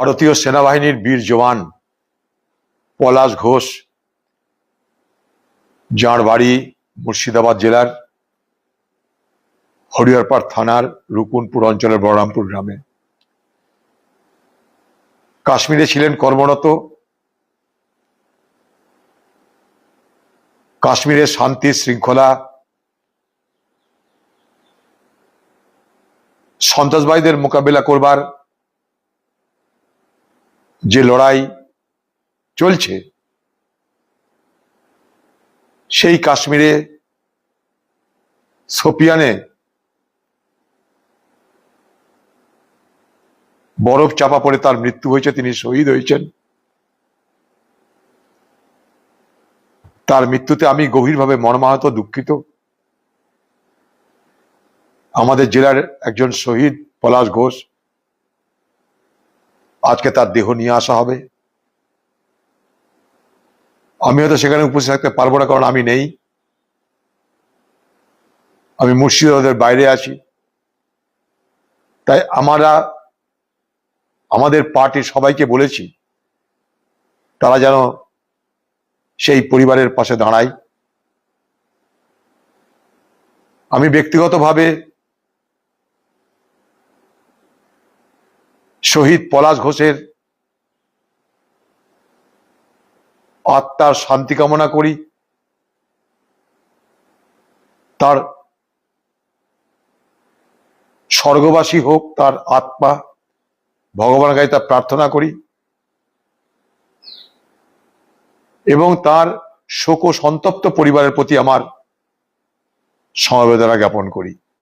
ভারতীয় সেনাবাহিনীর বীর জওয়ান পলাশ ঘোষ যাঁর বাড়ি মুর্শিদাবাদ জেলার হরিহরপাড় থানার রুকুনপুর অঞ্চলের বলরামপুর গ্রামে। কাশ্মীরে ছিলেন কর্মরত। কাশ্মীরের শান্তি, শৃঙ্খলা, সন্ত্রাসবাদীদের মোকাবিলা করবার যে লড়াই চলছে, সেই কাশ্মীরে সোপিয়ানে বরফ চাপা পড়ে তার মৃত্যু হয়েছে, তিনি শহীদ হয়েছেন। তার মৃত্যুতে আমি গভীরভাবে মর্মাহত, দুঃখিত। আমাদের জেলার একজন শহীদ পলাশ ঘোষ আজকে তার দেহ নিয়ে আসা হবে। আমি হয়তো সেখানে উপস্থিত থাকতে পারব না, কারণ আমি নেই। আমি মুর্শিদাবাদের বাইরে আছি। তাই আমরা, আমাদের পার্টির সবাইকে বলেছি, তারা যেন সেই পরিবারের পাশে দাঁড়ায়। আমি ব্যক্তিগতভাবে শহীদ পলাশ ঘোষের আত্মার শান্তি কামনা করি। তার স্বর্গবাসী হোক, তার আত্মা, ভগবানের কাছে তা প্রার্থনা করি। এবং তার শোক সন্তপ্ত পরিবারের প্রতি আমার সমবেদনা জ্ঞাপন করি।